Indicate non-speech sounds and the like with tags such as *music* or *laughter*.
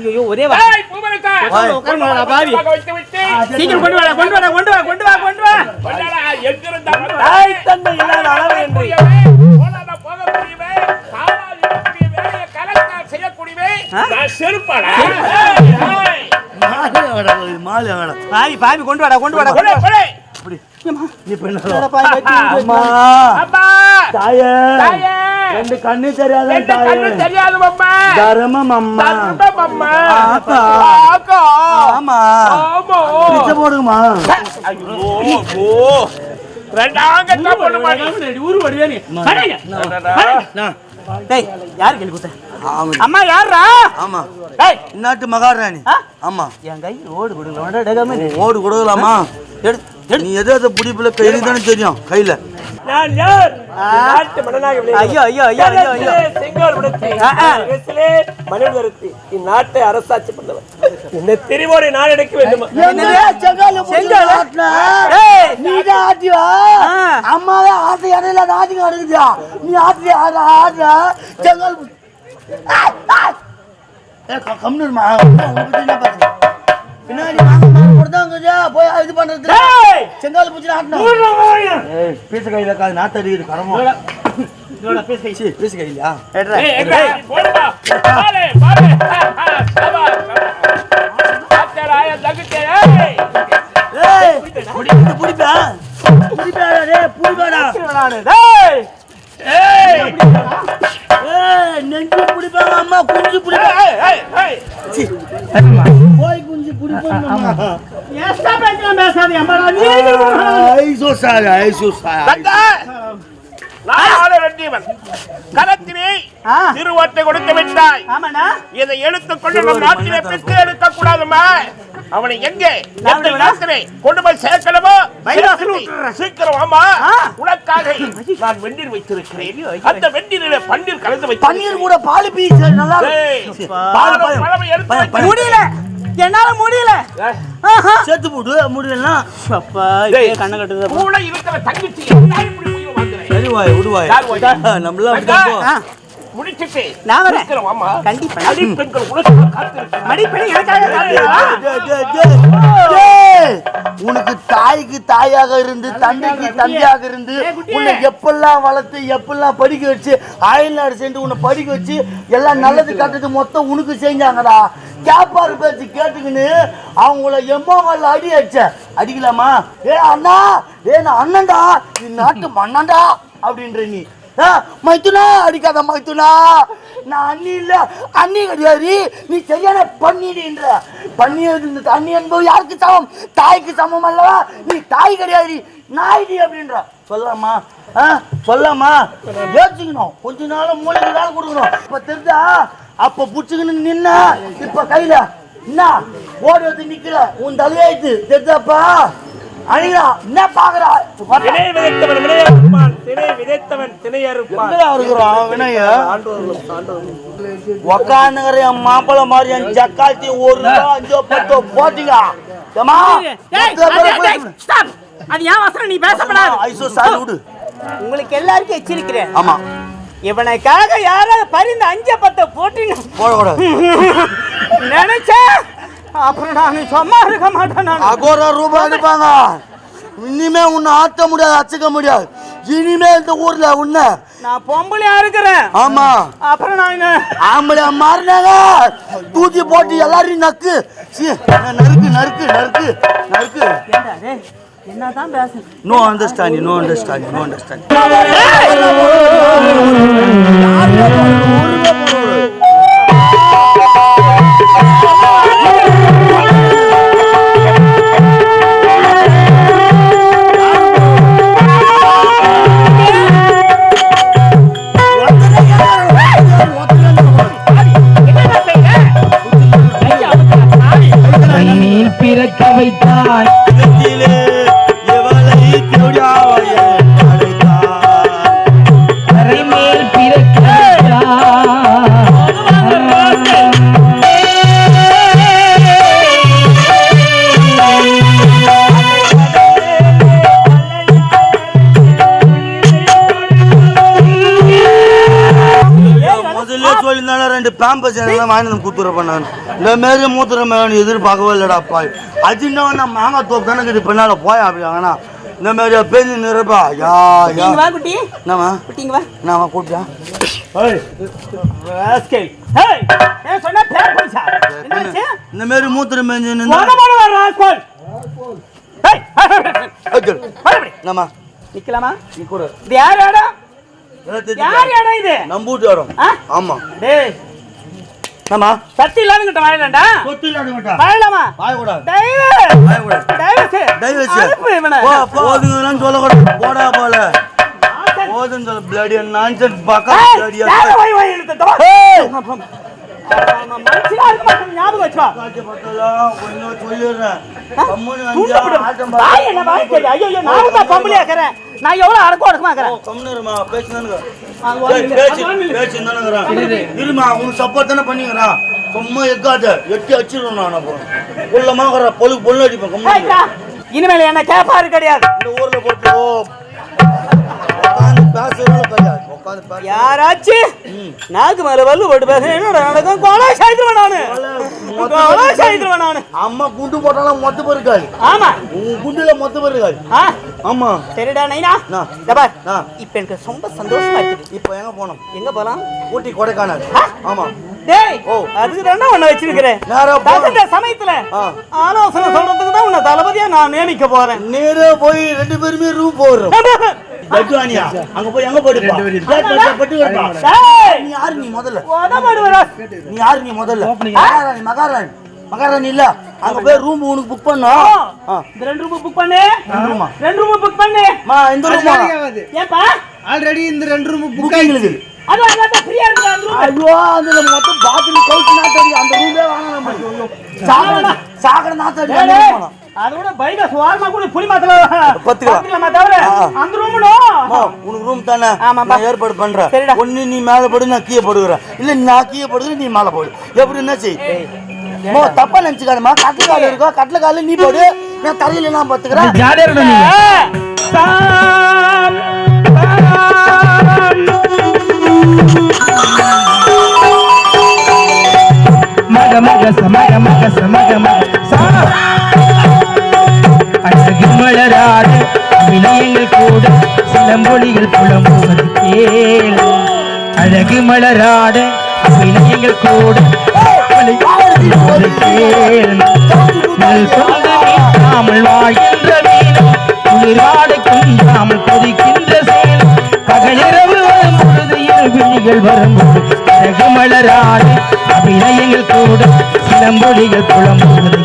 ஐயோ ஒரே பாவி. சீக்கிரம் கொண்டு வாடா கொண்டு வாடா கொண்டு வா கொண்டு வா கொண்டு வா. தாய் தந்தை இல்லாத அளவு என்று. செருப்பாடா? மாலை வாடா. பாவி பாவி கொண்டு வாடா கொண்டு வாடா கொண்டு. ரெண்டு கண்ணு தெரியாத. தர்மம் அம்மா. ஆமா. போடுங்கம்மா. ஊரு வடிவே நீ? யார் கேள்வி ஆமா. அம்மா யாரா ஆமா. டேய். இந்நாட்டு மகாராணி? ஆமா. என் கை ஓடு கொடுங்க டேகாமே ஓடு கொடுக்கலாமா. நீ எது எது பிடிப்புல கையில தானே தெரியும்? கையில. நான் யார்? நாட்டு மன்னனாக. ஐயோ ஐயோ ஐயோ ஐயோ ஐயோ. செங்கோல் விடுத்து, இந்நாட்டை அரசாட்சி பண்ணவன் இந்த திரிவோரை நான் எடுக்க வேண்டுமா? ஏய். நீதான் ஆட்டிவா ஆ. அம்மாவே ஆட்டு இடையில ஆட்டுக்கு அடுக்குதியா நீ ஆட்டு செங்கல் கம்னுமா பின்னாடி வாங்க மாறு கொடுத்தாங்க போய் இது பண்றது செங்கால் பூச்சி ஆட்டணும் பீச கையில நாத்து அடிக்குது கடமோ இதோட பேச கை. சீ பீச கையிலயா? ஏட்ரா ஏய், எங்க? போடுப்பா. புடிப்பா புடிப்பா புடிப்பா டேய் நெஞ்சு புடிப்பாங்க அம்மா குஞ்சு புடிப்பா ஏய், ஏய், ஏய். சீ போய் குஞ்சு புடிப்பாங்க பேசலாம் பேசாதே அம்மா நீ ஐசோ சார் ஐசோ சார் ஆ. திருவாட்டை கொடுத்து விட்டாய். இதை எடுத்துக் கொண்டு நம் நாட்டிலே பெற்று எடுக்க கூடாதுமா அவனை எங்கே எந்த கொண்டு போய் சேர்க்கணுமோ. சீக்கிரம் ஆமா. உனக்காக நான் வெந்நீர் வைத்திருக்கிறேன். அந்த வெந்நீரிலே பன்னீர் கலந்து வைத்து பன்னீர் கூட பால் பீ சார் நல்லா. முடியல. என்னால முடியல. சேர்த்து போடு முடியலன்னா. அப்பா கண்ணு கட்டுது கூட இருக்கிற தங்கச்சி எல்லாரும். சரி வாய் விடுவாய் யார் முடிச்சிட்டு நான் வரேன். ஆமா. கண்டிப்பா. உனக்கு. மடிப்பெண் எனக்காக தாய்க்கு தாயாக இருந்து தந்தைக்கு தந்தையாக இருந்து. உன்னை எப்பெல்லாம் வளர்த்து எப்பெல்லாம் படிக்க வச்சு அயல்நாடு சென்று உன்னை படிக்க வச்சு எல்லாம் நல்லது கட்டது மொத்தம் உனக்கு செஞ்சாங்கடா. கேப்பாரு பேச்சு கேட்டுக்கின்னு அவங்கள எம்மாவில் அடி அடிச்ச. அடிக்கலாமா? ஏ அண்ணா ஏ நான் அண்ணன்டா. நீ நாட்டு மண்ணன்டா அப்படின்ற நீ. மைத்துனா அடிக்காத மைத்துனா. நான் அண்ணி இல்ல. அண்ணி கிடையாது. நீ சரியான பண்ணிடுன்ற பண்ணி இந்த அண்ணி என்பது யாருக்கு சமம்? தாய்க்கு சமம் அல்லவா? நீ தாய் கிடையாது. நாய்டி அப்படின்ற. சொல்லாமா ஆ சொல்லாமா யோசிக்கணும். கொஞ்ச நாளும் மூளைக்கு வேலை கொடுக்கணும். இப்ப தெரிஞ்சா அப்ப புடிச்சுக்கின்னு நின்னா இப்ப கையில என்ன ஓடி வந்து நிக்கிற. உன் தலையாயிட்டு தெரிஞ்சாப்பா? அணியா என்ன பாக்குறா திணை விதைத்தவன் வினையறுப்பான் திணை விதைத்தவன் திணையறுப்பான் எங்கடா இருக்கிறோம் வினய? உக்காந்துக்கிற என் மாப்பிள்ள மாதிரி என் ஜக்காத்தி ஒரு அஞ்சோ பத்தோ போட்டீங்க. அது ஏன் வசனம் நீ பேசப்படாது. ஐசோ சாரி விடு. உங்களுக்கு எல்லாருக்கும் எச்சரிக்கிறேன். ஆமா. இவனுக்காக யாராவது பரிந்து அஞ்ச பத்த போட்டு போடக்கூடாது. நினைச்சேன் அப்புறம் நான் சும்மா இருக்க மாட்டேன் நான் அகோரா ரூபாய் அனுப்பாங்க இனிமே உன்னை ஆட்ட முடியாது அச்சுக்க முடியாது. இனிமே இந்த ஊர்ல உன்னை நான் பொம்பளையா இருக்கிறேன். ஆமா. அப்புறம் நான் என்ன- ஆம்பளை மாறினாங்க. தூக்கி போட்டு எல்லாரையும் நக்கு. நறுக்கு நறுக்கு நறுக்கு நறுக்கு. என்னதான் பேச no understanding no understanding no understanding வைத்தாய் Pampers எல்லாம் வாங்கி வந்து குத்துறப்ப நான் இந்த மாரி மூத்திரம் வேணும் எதிர்பார்க்கவே இல்லைடா பாய். அஜின்னா மாங்காய் தோப்பு தானே இது பின்னால போய் அப்படி இந்த மாதிரி பேஞ்சு நிறப்பா யா யா வா குட்டி. என்னம்மா? குட்டி இங்க வா. என்னம்மா என்னாச்சு இந்த மாதிரி மூத்திரம் மேஞ்சு என்னம்மா? நிக்கலாமா? நீ கூட. இது யார் இடம் யார் இடம் இது? நம்பூட்டு வரும் ஆ? ஆமா. டேய் என்னம்மா சத்தி இல்லாதங்கிட்ட வாழலாம்டா சொத்து இல்லாத மாட்டா வாழலாமா வாய கூடாது தயவு. வாய கூடாது தயவு செய். தயவு அனுப்பு இவனை. போ போதுங்கன்னு சொல்லக்கூடாது. போடா போல. போதுன்னு சொல்ல. பிளடி நான்சென்ஸ் பாக்கா யாரை வாய் இருக்க மாட்டான், ஞாபகம் வச்சுக்கோ. கொஞ்சம் சொல்லிடுறேன்? ஐயோ, நான் தான் பொம்பளையா இருக்கிறேன். நான் எவ்வளவு அடக்கம் ஒடுக்கமா இருக்கிறேன். கம்முனுமா பேசுனானுங்க பேச்சு தானேங்கிறான் இருமா உனக்கு சப்போர்ட் தானே பண்ணிக்கிறான் சும்மா எக்காத? எட்டி அடிச்சிடுவேன் நான் அப்புறம். உள்ளமாகற பொழுது பொண்ணு அடிப்பேன். இனிமேல் என்ன கேப்பாரு கிடையாது. இந்த ஊர்ல போட்டு ஓ, யாராச்சும் நாக்கு மேல வல்லு போட்டு பேச என்னோட நடக்கும் கொலை செய்துருவேன் நானு. கொலை செய்துருவேன் நானு. அம்மா குண்டு போட்டாலும் மொத்த பேர் இருக்காது ஆமா. உன் குண்டுல மொத்த பேர் இருக்காது ஆமா. சரிடா நைனா. ஆ. இதோ பார். ஆ. இப்ப எனக்கு ரொம்ப சந்தோஷமா இப்போ எங்க போனோம் எங்க போலாம்? ஊட்டி கொடைக்கானல். ஆமா. டேய். அதுக்கு தானே உன்னை வச்சிருக்கிறேன். சமயத்துல. ஆலோசனை சொல்றதுக்கு தான் உன்னை தளபதியா நான் நியமிக்க போறேன். நேரா போய் ரெண்டு பேருமே ரூம் போடுறோம். *laughs* தட்டுவானியா அங்க போய் எங்க போடுப்பா பட்டு நீ யாரு நீ முதல்ல நீ யாரு நீ முதல்ல மகாராணி மகாராணி மகாராணி இல்ல அங்க போய் ரூம் உனக்கு புக் பண்ணா இந்த ரெண்டு ரூம் புக் பண்ணு ரூமா ரெண்டு ரூம் புக் பண்ணு மா இந்த ரூமா ஏப்பா ஆல்ரெடி இந்த ரெண்டு ரூம் புக்கிங் இருக்குது அது அதான் ஃப்ரீயா இருக்கு அந்த ரூம் ஐயோ அந்த மொத்தம் பாத்ரூம் கவுச்சு நாத்தடி அந்த ரூமே வாங்க நம்ம. சாகர சாகர நாத்தடி அந்த room வேணாம். அதோட பைக சுவாரமா கூட புளி மாத்தல பத்துக்கலாம். தவிர. அந்த ரூம்னோ உனக்கு ரூம் தானே? ஆமாப்பா. நான் ஏற்பாடு பண்றேன். சரிடா. ஒண்ணு நீ மேல போடு நான் கீழே போடுகிறேன் இல்ல நான் கீழே போடுகிறேன் நீ மேல போடு. எப்படி என்ன செய்? அம்மா, தப்பா நினைச்சுக்காதம்மா. கட்டில கால இருக்கோ? கட்டில கால நீ போடு. நான் தரையில நான் பாத்துக்கிறேன். மக மக சமக மக சமக மக அழகு வினயங்கள் கூட சிலம்பொழிகள் புலம்புவது கேள் அழகு வினயங்கள் கூட கேள் வாழ்கின்ற வீணம் குளிராடு குஞ்சாமல் இரு வரும்போது அழகு அபிநயங்கள் கூட சிலம்பொழிகள் புலம்புவது